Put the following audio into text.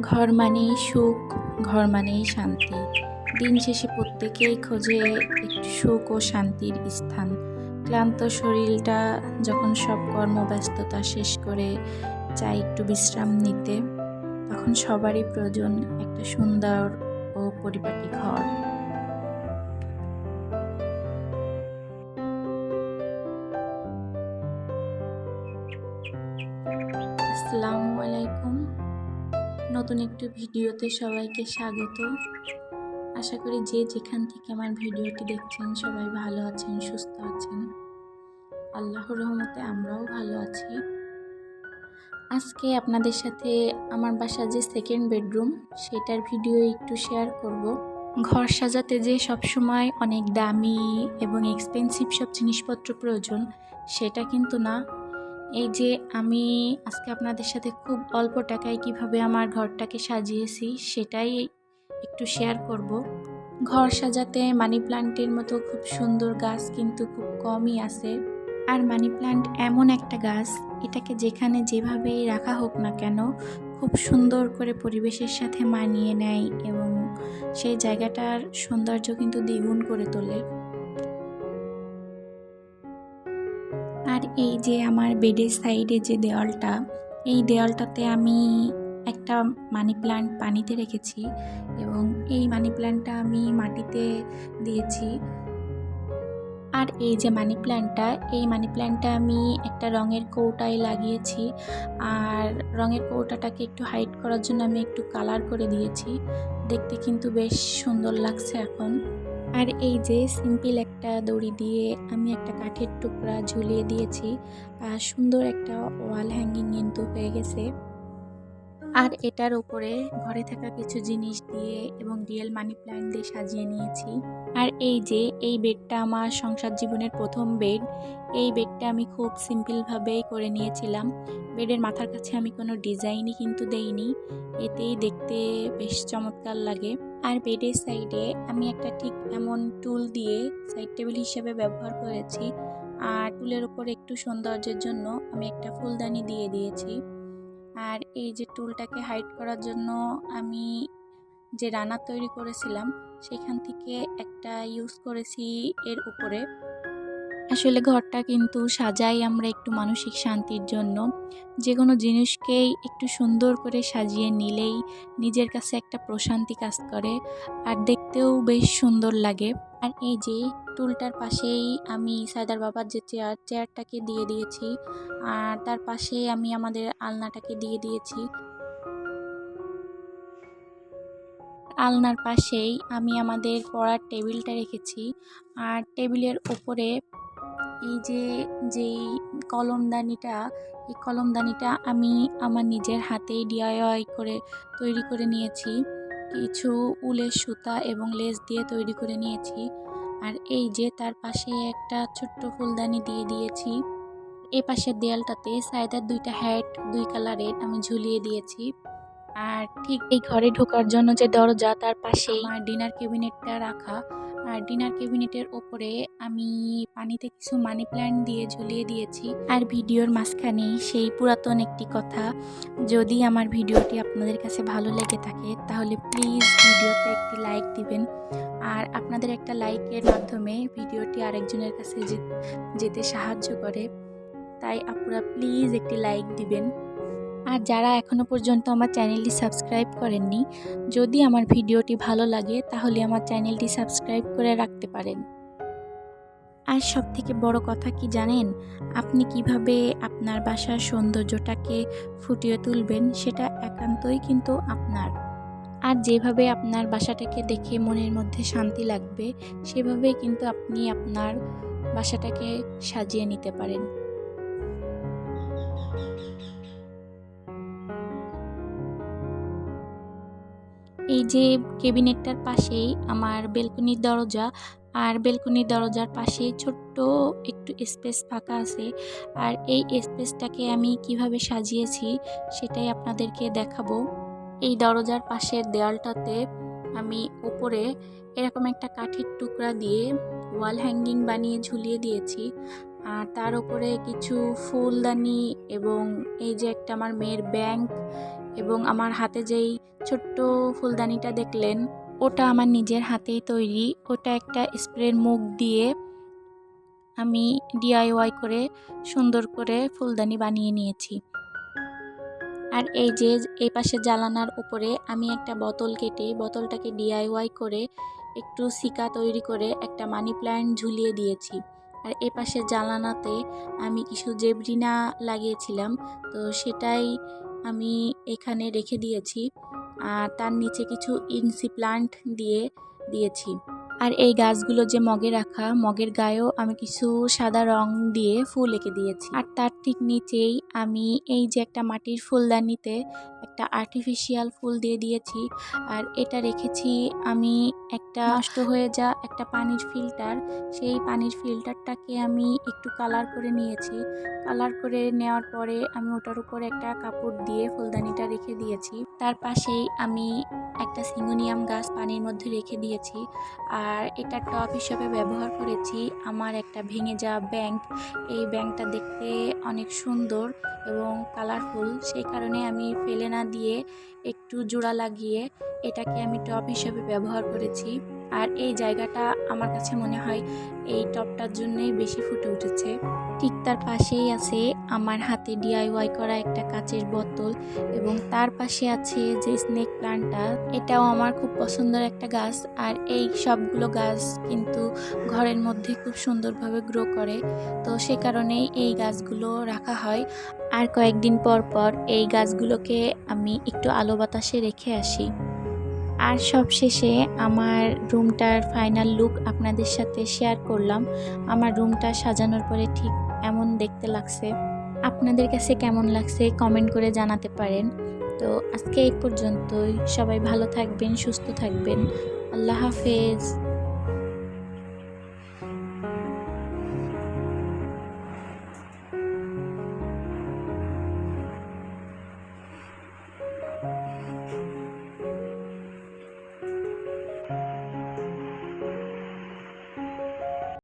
ঘর মানেই সুখ, ঘর মানেই শান্তি। দিন শেষে প্রত্যেকেই খোঁজে একটু সুখ ও শান্তির স্থান। ক্লান্ত শরীরটা যখন সব কর্মব্যস্ততা শেষ করে চাই একটু বিশ্রাম নিতে, তখন সবারই প্রয়োজন একটা সুন্দর ও পরিপাটি ঘর। আসসালামু আলাইকুম। নতুন একটি ভিডিওতে সবাইকে স্বাগত। আশা করি যে যেখান থেকে আমার ভিডিওটি দেখছেন সবাই ভালো আছেন, সুস্থ আছেন। আল্লাহর রহমতে আমরাও ভালো আছি। আজকে আপনাদের সাথে আমার বাসার যে সেকেন্ড বেডরুম সেটার ভিডিও একটু শেয়ার করব। ঘর সাজাতে যে সবসময় অনেক দামি এবং এক্সপেন্সিভ সব জিনিসপত্র প্রয়োজন, সেটা কিন্তু না। এই যে আমি আজকে আপনাদের সাথে খুব অল্প টাকায় কীভাবে আমার ঘরটাকে সাজিয়েছি সেটাই একটু শেয়ার করব। ঘর সাজাতে মানি প্লান্টের মতো খুব সুন্দর গাছ কিন্তু খুব কমই আছে। আর মানি প্লান্ট এমন একটা গাছ, এটাকে যেখানে যেভাবেই রাখা হোক না কেন, খুব সুন্দর করে পরিবেশের সাথে মানিয়ে নেয় এবং সেই জায়গাটার সৌন্দর্য কিন্তু দ্বিগুণ করে তোলে। আর এই যে আমার বেডের সাইডে যে দেওয়ালটা, এই দেওয়ালটাতে আমি একটা মানি প্ল্যান্ট পানিতে রেখেছি এবং এই মানি প্ল্যান্টটা আমি মাটিতে দিয়েছি। আর এই যে মানি প্ল্যান্টটা এই মানি প্ল্যান্টটা আমি একটা রঙের কৌটায় লাগিয়েছি। আর রঙের কৌটাটাকে একটু হাইট করার জন্য আমি একটু কালার করে দিয়েছি। দেখতে কিন্তু বেশ সুন্দর লাগছে এখন। আর এই যে সিম্পল একটা দড়ি দিয়ে আমি একটা কাঠের টুকরা ঝুলিয়ে দিয়েছি আর সুন্দর একটা ওয়াল হ্যাঙ্গিং কিন্তু হয়ে গেছে। আর এটার উপরে ঘরে থাকা কিছু জিনিস দিয়ে এবং রিয়েল মানি প্ল্যান্ট দিয়ে সাজিয়ে নিয়েছি। আর এই যে, এই বেডটা আমার সংসার জীবনের প্রথম বেড, এই বেডটা আমি খুব সিম্পলভাবেই করে নিয়েছিলাম। বেডের মাথার কাছে আমি কোনো ডিজাইনই কিন্তু দেইনি, এতেই দেখতে বেশ চমৎকার লাগে। আর বেডের সাইডে আমি একটা ঠিক এমন টুল দিয়ে সাইড টেবিল হিসেবে ব্যবহার করেছি। আর টুলের উপর একটু সৌন্দর্যের জন্য আমি একটা ফুলদানি দিয়ে দিয়েছি। আর এই যে টুলটাকে হাইড করার জন্য আমি যে রানা তৈরি করেছিলাম, সেখান থেকে একটা ইউজ করেছি এর উপরে। আসলে ঘরটা কিন্তু সাজাই আমরা একটু মানসিক শান্তির জন্য। যে কোনো জিনিসকেই একটু সুন্দর করে সাজিয়ে নিলেই নিজের কাছে একটা প্রশান্তি কাজ করে, আর দেখতেও বেশ সুন্দর লাগে। আর এই যে টুলটার পাশেই আমি সায়দার বাবার যে চেয়ার, চেয়ারটাকে দিয়ে দিয়েছি, আর তার পাশে আমি আমাদের আলনাটাকে দিয়ে দিয়েছি। আলনার পাশেই আমি আমাদের পড়ার টেবিলটা রেখেছি, আর টেবিলের ওপরে এই যে, যেই কলমদানিটা, এই কলমদানিটা আমি আমার নিজের হাতেই ডিআইওয়াই করে তৈরি করে নিয়েছি। কিছু উলের সুতা এবং লেস দিয়ে তৈরি করে নিয়েছি। আর এই যে, তার পাশে একটা ছোট্ট ফুলদানি দিয়ে দিয়েছি। এ পাশের দেয়ালটাতে সায়দার দুইটা হ্যাট দুই কালারের আমি ঝুলিয়ে দিয়েছি। আর ঠিক এই ঘরে ঢোকার জন্য যে দরজা, তার পাশেই আমার ডিনার ক্যাবিনেটটা রাখা। আর ডিনার ক্যাবিনেটের ওপরে আমি পানিতে কিছু মানি প্ল্যান্ট দিয়ে ঝুলিয়ে দিয়েছি। আর ভিডিওর মাঝখানে সেই পুরাতন একটি কথা, যদি আমার ভিডিওটি আপনাদের কাছে ভালো লেগে থাকে, তাহলে প্লিজ ভিডিওতে একটি লাইক দিবেন। আর আপনাদের একটা লাইকের মাধ্যমে ভিডিওটি আরেকজনের কাছে যেতে সাহায্য করে, তাই আপনারা প্লিজ একটি লাইক দিবেন। আর যারা এখনও পর্যন্ত আমার চ্যানেলটি সাবস্ক্রাইব করেননি, যদি আমার ভিডিওটি ভালো লাগে, তাহলে আমার চ্যানেলটি সাবস্ক্রাইব করে রাখতে পারেন। আর সব থেকে বড় কথা কি জানেন? আপনি কীভাবে আপনার বাসার সৌন্দর্যটাকে ফুটিয়ে তুলবেন, সেটা একান্তই কিন্তু আপনার। আর যেভাবে আপনার বাসাটাকে দেখে মনের মধ্যে শান্তি লাগবে, সেভাবেই কিন্তু আপনি আপনার বাসাটাকে সাজিয়ে নিতে পারেন। এই যে কেবিনেটটার পাশেই আমার বেলকনির দরজা আর বেলকনির দরজার পাশে ছোট্ট একটু স্পেস ফাঁকা আছে আর এই স্পেসটাকে আমি কীভাবে সাজিয়েছি সেটাই আপনাদেরকে দেখাবো। এই দরজার পাশের দেয়ালটাতে আমি উপরে এরকম একটা কাঠের টুকরা দিয়ে ওয়াল হ্যাঙ্গিং বানিয়ে ঝুলিয়ে দিয়েছি আর তার উপরে কিছু ফুলদানি এবং এই যে একটা আমার মেয়ের ব্যাংক এবং আমার হাতে যেই ছোট্ট ফুলদানিটা দেখলেন, ওটা আমার নিজের হাতেই তৈরি। ওটা একটা স্প্রের মুখ দিয়ে আমি ডিআইওয়াই করে সুন্দর করে ফুলদানি বানিয়ে নিয়েছি। আর এই যে, এই পাশে জ্বালানার উপরে আমি একটা বোতল কেটে, বোতলটাকে ডিআইওয়াই করে একটু সিকা তৈরি করে একটা মানি প্ল্যান্ট ঝুলিয়ে দিয়েছি। আর এ পাশে জানালাতে আমি কিছু জেবরিনা লাগিয়েছিলাম, তো সেটাই আমি এখানে রেখে দিয়েছি। আর তার নিচে কিছু ইনসি প্লান্ট দিয়ে দিয়েছি। আর এই গাছগুলো যে মগে রাখা, মগের গায়েও আমি কিছু সাদা রং দিয়ে ফুল এঁকে দিয়েছি। আর তার ঠিক নিচেই আমি এই যে একটা মাটির ফুলদানিতে একটা আর্টিফিশিয়াল ফুল দিয়ে দিয়েছি। আর এটা রেখেছি আমি একটা নষ্ট হয়ে যা একটা পানির ফিল্টার সেই পানির ফিল্টারটাকে আমি একটু কালার করে নিয়েছি। কালার করে নেওয়ার পরে আমি ওটার উপরে একটা কাপড় দিয়ে ফুলদানিটা রেখে দিয়েছি। তার পাশেই আমি একটা সিঙ্গোনিয়াম গাছ পানির মধ্যে রেখে দিয়েছি। আর এটা টপ হিসেবে ব্যবহার করেছি। আমার একটা ভেঙে যাওয়া ব্যাংক। এই ব্যাংকটা দেখতে অনেক সুন্দর এবং কালারফুল সেই কারণে আমি ফেলে না দিয়ে একটু জোড়া লাগিয়ে এটাকে আমি টপ হিসেবে ব্যবহার করেছি। আর এই জায়গাটা আমার কাছে মনে হয় এই টপটার জন্যই বেশি ফুটে উঠেছে। ঠিক তার পাশেই আছে আমার হাতে ডিআইওয়াই করা একটা কাচের বোতল এবং তার পাশে আছে যে স্নেক প্লান্টটা এটাও আমার খুব পছন্দের একটা গাছ। আর এই সবগুলো গাছ কিন্তু ঘরের মধ্যে খুব সুন্দরভাবে গ্রো করে। তো সে কারণেই এই গাছগুলো রাখা হয়। আর কয়েকদিন পর পর এই গাছগুলোকে আমি একটু আলো বাতাসে রেখে আসি। আর সবশেষে আমার রুমটার ফাইনাল লুক আপনাদের সাথে শেয়ার করলাম। আমার রুমটা সাজানোর পরে ঠিক এমন দেখতে লাগছে। আপনাদের কাছে কেমন লাগছে কমেন্ট করে জানাতে পারেন। তো আজকে এই পর্যন্তই। সবাই ভালো থাকবেন, সুস্থ থাকবেন। আল্লাহ হাফেজ।